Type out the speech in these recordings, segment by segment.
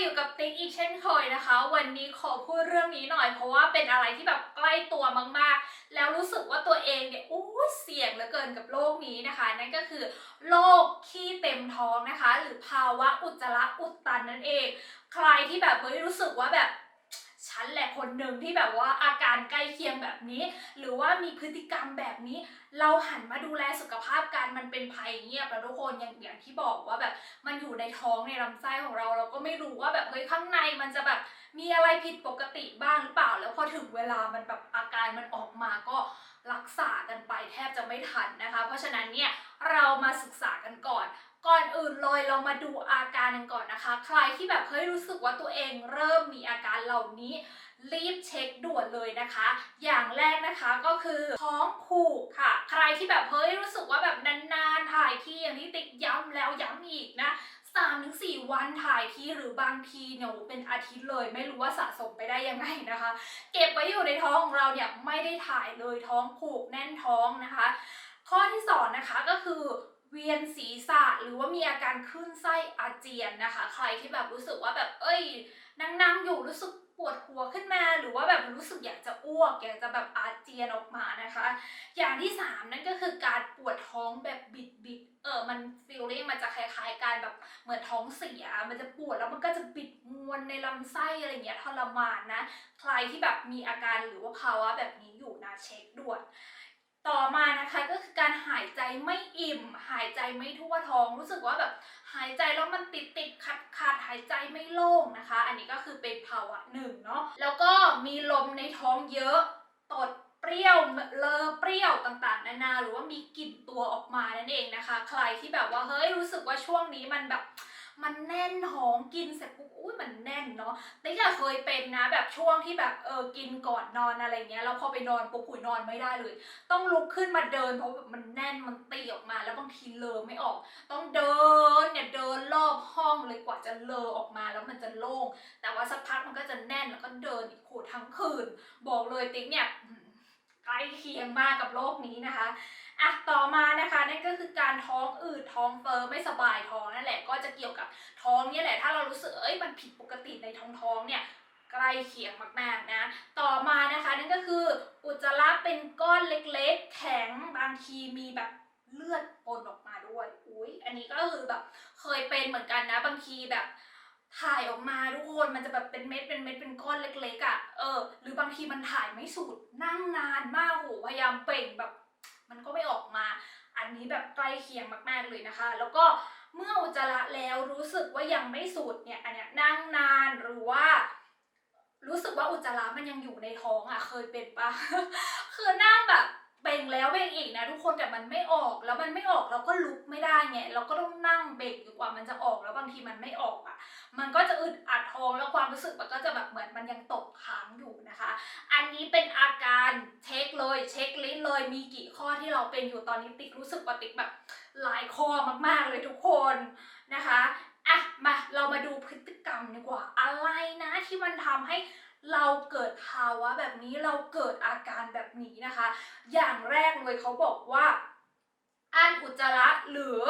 อยู่กับติ๊กอีกเช่นเคยนะคะ วันนี้ขอพูดเรื่องนี้หน่อย เพราะว่าเป็นอะไรที่แบบใกล้ตัวมากๆ แล้วรู้สึกว่าตัวเองเนี่ยอู้เสี่ยงเหลือเกินกับโรคนี้นะคะ นั่นก็คือโรคขี้เต็มท้องนะคะ หรือภาวะอุจจาระอุดตันนั่นเอง ใครที่แบบเฮ้ยรู้สึกว่าแบบ คนหนึ่งที่แบบว่าอาการใกล้เคียงแบบนี้ หรือว่ามีพฤติกรรมแบบนี้ เราหันมาดูแลสุขภาพกันมันเป็นภัยเงียบแล้วทุกคนอย่างอย่างที่บอกว่าแบบมันอยู่ในท้องในลำไส้ของเรา เราก็ไม่รู้ว่าแบบเฮ้ยข้างในมันจะแบบมีอะไรผิดปกติบ้างหรือเปล่า แล้วพอถึงเวลามันแบบอาการมันออกมาก็รักษากันไปแทบจะไม่ทันนะคะ เพราะฉะนั้นเนี่ยเรามาศึกษากันก่อน ก่อนอื่นเลยเรามาดูอาการกันก่อนนะคะ ใครที่แบบเฮ้ยรู้สึกว่าตัวเองเริ่มมีอาการเหล่านี้ รีบเช็คด่วนเลยนะคะ อย่างแรกนะคะก็คือท้องผูกค่ะ ใครที่แบบเฮ้ยรู้สึกว่าแบบนานๆถ่ายที่อย่างที่ติ๊กย้ำแล้วย้ำอีกนะสามถึงสี่วันถ่ายทีหรือบางทีเนี่ยเป็นอาทิตย์เลย ไม่รู้ว่าสะสมไปได้ยังไงนะคะ เก็บไว้อยู่ในท้องของเราเนี่ยไม่ได้ถ่ายเลยท้องผูกแน่นท้องนะคะ ข้อที่สองนะคะก็คือ เวียนศีรษะหรือว่ามีอาการคลื่นไส้อาเจียนนะคะ ใครที่แบบรู้สึกว่าแบบเอ้ยนั่งๆอยู่รู้สึกปวดหัวขึ้นมาหรือว่าแบบรู้สึกอยากจะอ้วก อยากจะแบบอาเจียนออกมานะคะ อย่างที่สามนั่นก็คือการปวดท้องแบบบิดบิดเออมันฟีลลิ่งมันจะคล้ายๆการแบบเหมือนท้องเสีย มันจะปวดแล้วมันก็จะบิดมวนในลำไส้อะไรเงี้ยทรมานนะ ใครที่แบบมีอาการหรือว่าภาวะแบบนี้อยู่นะเช็คด่วน ต่อมานะคะก็คือการหายใจไม่อิ่ม หายใจไม่ทั่วท้อง รู้สึกว่าแบบหายใจแล้วมันติดติดขัดขัดหายใจไม่โล่งนะคะ อันนี้ก็คือเป็นภาวะหนึ่งเนาะแล้วก็มีลมในท้องเยอะตดเปรี้ยวเลอเปรี้ยวต่างๆนานาหรือว่ามีกลิ่นตัวออกมานั่นเองนะคะ ใครที่แบบว่าเฮ้ยรู้สึกว่าช่วงนี้มันแบบ มันแน่นท้องกินเสร็จปุ๊บอุ้ยมันแน่นเนาะติ๊กอะเคยเป็นนะแบบช่วงที่แบบเออกินก่อนนอนอะไรเงี้ยแล้วพอไปนอนปุ๊บหุยนอนไม่ได้เลย ต้องลุกขึ้นมาเดินเพราะแบบมันแน่นมันตีออกมา แล้วบางทีเลอไม่ออก ต้องเดินเนี่ยเดินรอบห้องเลยกว่าจะเลอออกมาแล้วมันจะโล่งแต่ว่าสักพักมันก็จะแน่นแล้วก็เดินอีกโหทั้งคืน บอกเลยติ๊กเนี่ยใกล้เคียงมากกับโรคนี้นะคะ อะต่อมานะคะนั่นก็คือการท้องอืดท้องเฟ้อไม่สบายท้องนั่นแหละก็จะเกี่ยวกับท้องเนี่ยแหละถ้าเรารู้สึกเอ้ยมันผิดปกติในท้องท้องเนี่ยใกล้เคียงมากๆนะ ต่อมานะคะนั่นก็คืออุจจาระเป็นก้อนเล็กๆ แข็งบางทีมีแบบเลือดปนออกมาด้วย อุ้ยอันนี้ก็คือแบบเคยเป็นเหมือนกันนะ บางทีแบบถ่ายออกมาทุกคนมันจะแบบเป็นเม็ดเป็นเม็ดเป็นก้อนเล็กๆอะ่ะ เออ หรือบางทีมันถ่ายไม่สุดนั่งนานมากโหพยายามเป่งแบบ มันก็ไม่ออกมา อันนี้แบบใกล้เคียงมากๆเลยนะคะ แล้วก็เมื่ออุจจาระแล้วรู้สึกว่ายังไม่สุดเนี่ย อันเนี้ยนั่งนานหรือว่า รู้สึกว่าอุจจาระมันยังอยู่ในท้องอะ่ะ เคยเป็นปะคือนั่งแบบ เบ่งแล้วเบ่งอีกนะทุกคนแต่มันไม่ออกแล้วมันไม่ออกเราก็ลุกไม่ได้ไงเราก็ต้องนั่งเบ่งอยู่กว่ามันจะออกแล้วบางทีมันไม่ออกอะ มันก็จะอึดอัดท้องแล้วความรู้สึกมันก็จะแบบเหมือนมันยังตกค้างอยู่นะคะ อันนี้เป็นอาการเช็คเลยเช็คลิสต์เลยมีกี่ข้อที่เราเป็นอยู่ตอนนี้ติ๊กรู้สึกว่าติ๊กแบบหลายข้อมากๆเลยทุกคนนะคะอะมาเรามาดูพฤติกรรมดีกว่าอะไรนะที่มันทำให้ เราเกิดภาวะแบบนี้เราเกิดอาการแบบนี้นะคะ อย่างแรกเลยเขาบอกว่าอันอุจจาระหรือ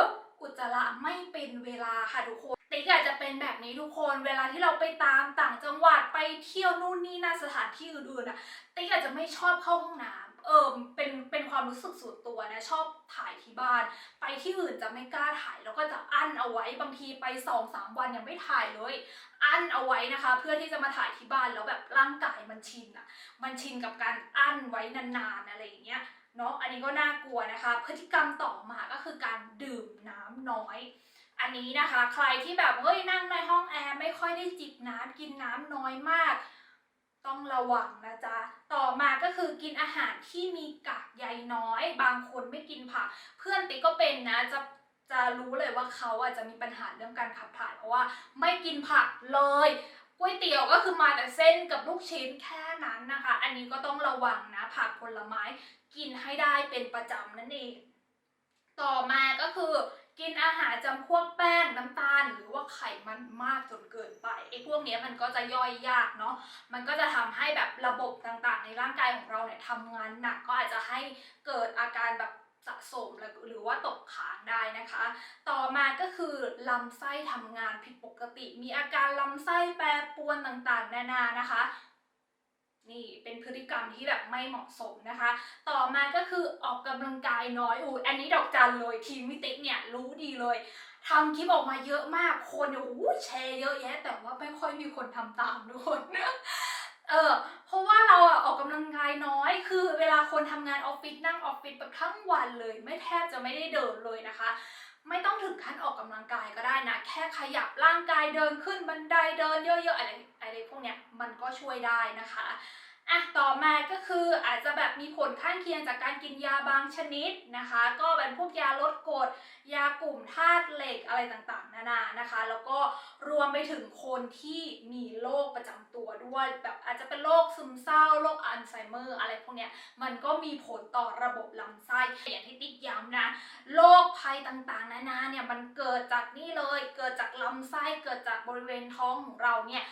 อุจจาระไม่เป็นเวลาค่ะทุกคน ติ๊กอาจจะเป็นแบบนี้ทุกคน เวลาที่เราไปตามต่างจังหวัดไปเที่ยวนู่นนี่นั่นสถานที่อื่นๆอะ ติ๊กอาจจะไม่ชอบเข้าห้องน้ำเออเป็นเป็นความรู้สึกส่วนตัวนะชอบถ่ายที่บ้าน ไปที่อื่นจะไม่กล้าถ่ายแล้วก็จะอั้นเอาไว้บางทีไปสองสามวันยังไม่ถ่ายเลย อั้นเอาไว้นะคะ เพื่อที่จะมาถ่ายที่บ้านแล้วแบบร่างกายมันชินอะ มันชินกับการอั้นไว้นานๆอะไรอย่างเงี้ยเนาะอันนี้ก็น่ากลัวนะคะ พฤติกรรมต่อมาก็คือการดื่มน้ำน้อย อันนี้นะคะใครที่แบบเฮ้ยนั่งในห้องแอร์ไม่ค่อยได้จิบน้ำกินน้ำน้อยมาก ต้องระวังนะจ๊ะ ต่อมาก็คือกินอาหารที่มีกากใยน้อย บางคนไม่กินผัก เพื่อนติ๊กก็เป็นนะจะจะรู้เลยว่าเขาอาจจะมีปัญหาเรื่องการขับถ่าย เพราะว่าไม่กินผักเลยก๋วยเตี๋ยวก็คือมาแต่เส้นกับลูกชิ้นแค่นั้นนะคะ อันนี้ก็ต้องระวังนะผักผลไม้กินให้ได้เป็นประจำนั่นเอง ต่อมาก็คือ กินอาหารจำพวกแป้งน้ำตาล หรือว่าไขมันมากจนเกินไปไอ้พวกนี้มันก็จะย่อยยากเนาะมันก็จะทำให้แบบระบบต่างๆ ในร่างกายของเราเนี่ยทำงานหนักก็อาจจะให้เกิดอาการแบบสะสมหรือว่าตกค้างได้นะคะ ต่อมาก็คือลำไส้ทำงานผิดปกติ มีอาการลำไส้แปรปรวนต่างๆ นานานะคะ นี่เป็นพฤติกรรมที่แบบไม่เหมาะสมนะคะ ต่อมาก็คือออกกำลังกายน้อยอูอันนี้ดอกจันเลยทีมมิติเนี่ยรู้ดีเลยทำคลิปออกมาเยอะมากคนเนี่ยอู้แชร์เยอะแยะ แต่ว่าไม่ค่อยมีคนทำตามทุกคนเออเพราะว่าเราอะออกกำลังกายน้อย คือเวลาคนทำงานออฟฟิศนั่งออฟฟิศแบบทั้งวันเลย ไม่แทบจะไม่ได้เดินเลยนะคะ ไม่ต้องถึงขั้นออกกำลังกายก็ได้นะ แค่ขยับร่างกายเดินขึ้นบันไดเดินเยอะๆอะไรอะไรพวกเนี้ยมันก็ช่วยได้นะคะ อะต่อมาก็คืออาจจะแบบมีผลข้างเคียงจากการกินยาบางชนิดนะคะ ก็เป็นพวกยาลดกรดยากลุ่มธาตุเหล็กอะไรต่างๆ นานานะคะ แล้วก็รวมไปถึงคนที่มีโรคประจำตัวด้วย แบบอาจจะเป็นโรคซึมเศร้าโรคอัลไซเมอร์ อะไรพวกเนี้ยมันก็มีผลต่อระบบลำไส้อย่างที่ติ๊กย้ำนะโรคภัยต่างๆ นานาเนี่ยมันเกิดจากนี่เลย เกิดจากลำไส้เกิดจากบริเวณท้องของเราเนี่ย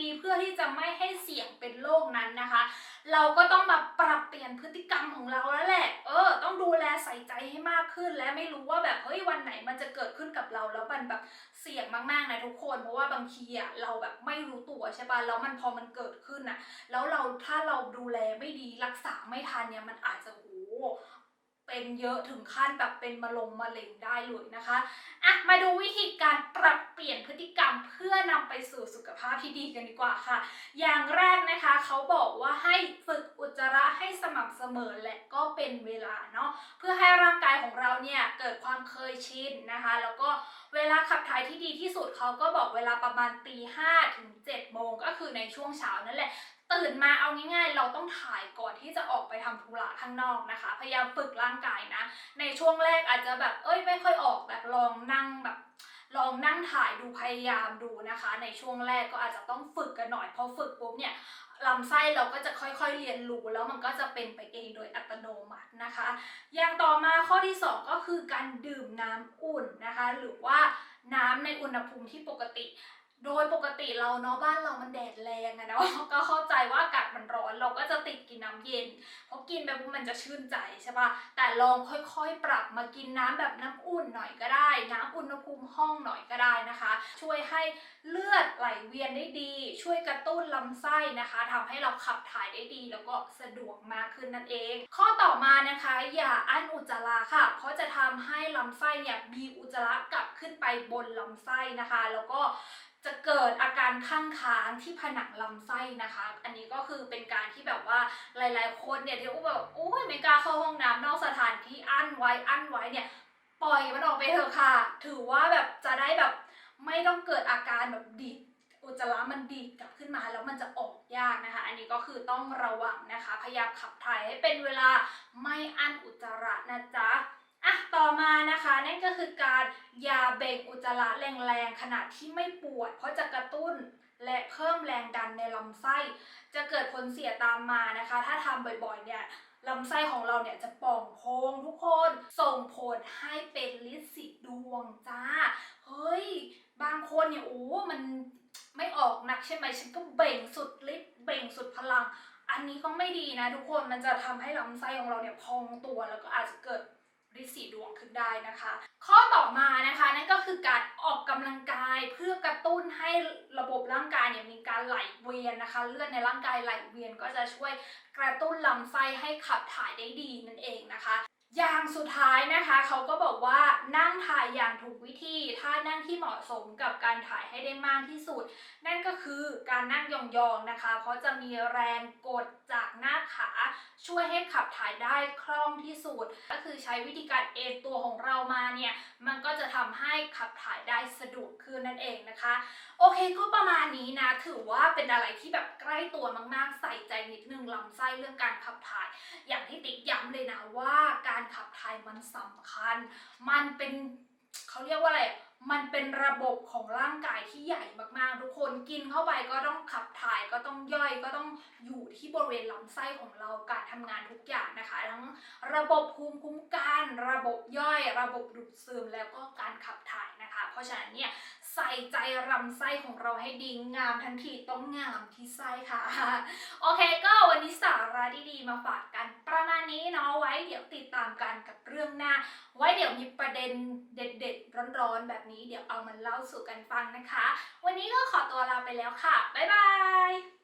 ดีเพื่อที่จะไม่ให้เสี่ยงเป็นโรคนั้นนะคะ เราก็ต้องมาปรับเปลี่ยนพฤติกรรมของเราแล้วแหละ เออ ต้องดูแลใส่ใจให้มากขึ้น และไม่รู้ว่าแบบเฮ้ยวันไหนมันจะเกิดขึ้นกับเราแล้วมันแบบเสี่ยงมากๆนะทุกคน เพราะว่าบางทีอะเราแบบไม่รู้ตัวใช่ปะแล้วมันพอมันเกิดขึ้นอะแล้วเราถ้าเราดูแลไม่ดีรักษาไม่ทันเนี่ยมันอาจจะโอ้โห เป็นเยอะถึงขั้นแบบเป็นมะลงมะเร็งได้เลยนะคะอะมาดูวิธีการปรับเปลี่ยนพฤติกรรมเพื่อนำไปสู่สุขภาพที่ดีกันดีกว่าค่ะ อย่างแรกนะคะเขาบอกว่าให้ฝึการะให้สม่ำเสมอและก็เป็นเวลาเนาะเพื่อให้ร่างกายของเราเนี่ยเกิดความเคยชินนะคะ แล้วก็เวลาขับถ่ายที่ดีที่สุดเขาก็บอกเวลาประมาณตีห้าถึงเจ็ดโมงก็คือในช่วงเช้านั่นแหละตื่นมาเอาง่ายๆ เราต้องถ่ายก่อนที่จะออกไปทำธุระข้างนอกนะคะ พยายามฝึกร่างกายนะ ในช่วงแรกอาจจะแบบเอ้ยไม่ค่อยออกแบบลองนั่งแบบ ลองนั่งถ่ายดูพยายามดูนะคะ ในช่วงแรกก็อาจจะต้องฝึกกันหน่อยพอฝึกปุ๊บเนี่ยลำไส้เราก็จะค่อยๆเรียนรู้แล้วมันก็จะเป็นไปเองโดยอัตโนมัตินะคะ อย่างต่อมาข้อที่ 2 ก็คือการดื่มน้ำอุ่นนะคะ หรือว่าน้ำในอุณหภูมิที่ปกติ โดยปกติเราเนาะบ้านเรามันแดดแรงอะเนาะก็เข้าใจว่าอากาศมันร้อนเราก็จะติดกินน้ำเย็นเพราะกินไปปุ๊บมันจะชื่นใจใช่ปะแต่ลองค่อยๆ ปรับมากินน้ำแบบน้ำอุ่นหน่อยก็ได้ น้ำอุณหภูมิห้องหน่อยก็ได้นะคะ ช่วยให้เลือดไหลเวียนได้ดี ช่วยกระตุ้นลำไส้นะคะทำให้เราขับถ่ายได้ดี แล้วก็สะดวกมากขึ้นนั่นเอง ข้อต่อมานะคะอย่าอั้นอุจจาระค่ะ เพราะจะทำให้ลำไส้เนี่ยมีอุจจาระกลับขึ้นไปบนลำไส้นะคะ แล้วก็ จะเกิดอาการข้างค้างที่ผนังลำไส้นะคะ อันนี้ก็คือเป็นการที่แบบว่าหลาย ๆ คนเนี่ยที่แบบโอ้ยไม่กล้าเข้าห้องน้ำนอกสถานที่อั้นไว้อั้นไว้เนี่ยปล่อยมันออกไปเถอะค่ะ ถือว่าแบบจะได้แบบไม่ต้องเกิดอาการแบบดีดอุจจาระมันดีดกลับขึ้นมาแล้วมันจะออกยากนะคะ อันนี้ก็คือต้องระวังนะคะ พยายามขับถ่ายให้เป็นเวลาไม่อั้นอุจจาระนะจ๊ะ ต่อมานะคะนั่นก็คือการยาเบ่งอุจจาระแรงๆขณะที่ไม่ปวด เพราะจะกระตุ้นและเพิ่มแรงดันในลำไส้ จะเกิดผลเสียตามมานะคะ ถ้าทำบ่อยๆเนี่ยลำไส้ของเราเนี่ยจะป่องโพงทุกคน ส่งผลให้เป็นลิสีดวงจ้า เฮ้ย บางคนเนี่ยโอ้มันไม่ออกหนักใช่ไหมฉันก็เบ่งสุดฤทธิ์เบ่งสุดพลัง อันนี้ก็ไม่ดีนะทุกคนมันจะทำให้ลำไส้ของเราเนี่ยพองตัวแล้วก็อาจจะเกิด ฤทธิ์สีดวงขึ้นได้นะคะ ข้อต่อมานะคะนั่นก็คือการออกกำลังกายเพื่อกระตุ้นให้ระบบร่างกายเนี่ยมีการไหลเวียนนะคะ เลือดในร่างกายไหลเวียนก็จะช่วยกระตุ้นลำไส้ให้ขับถ่ายได้ดีนั่นเองนะคะ อย่างสุดท้ายนะคะเขาก็บอกว่านั่งถ่ายอย่างถูกวิธี ถ้านั่งที่เหมาะสมกับการถ่ายให้ได้มากที่สุด นั่นก็คือการนั่งยองๆนะคะ เพราะจะมีแรงกดจากหน้าขา ช่วยให้ขับถ่ายได้คล่องที่สุด ก็คือใช้วิธีการเอนตัวของเรามาเนี่ยมันก็จะทำให้ขับถ่ายได้สะดวกขึ้นนั่นเองนะคะ โอเคก็ประมาณนี้นะถือว่าเป็นอะไรที่แบบใกล้ตัวมากๆ ใส่ใจนิดนึงลำไส้เรื่องการขับถ่าย อย่างที่ติ๊กย้ำเลยนะว่าการขับถ่ายมันสำคัญ มันเป็นเขาเรียกว่าอะไร มันเป็นระบบของร่างกายที่ใหญ่มากๆ ทุกคนกินเข้าไปก็ต้องขับถ่ายก็ต้องย่อยก็ต้องอยู่ที่บริเวณลำไส้ของเราการทำงานทุกอย่างนะคะ ทั้งระบบภูมิคุ้มกัน ระบบย่อย ระบบดูดซึมแล้วก็การขับถ่ายนะคะ เพราะฉะนั้นเนี่ย ใส่ใจรำไส้ของเราให้ดีงามทั้งทีต้องงามที่ไส้ค่ะ โอเคก็วันนี้สาระดีๆมาฝากกันประมาณนี้เนาะไว้เดี๋ยวติดตามกันกับเรื่องหน้า ไว้เดี๋ยวมีประเด็นเด็ดๆ ร้อนๆ แบบนี้เดี๋ยวเอามาเล่าสู่กันฟังนะคะ วันนี้ก็ขอตัวลาไปแล้วค่ะ บ๊ายบาย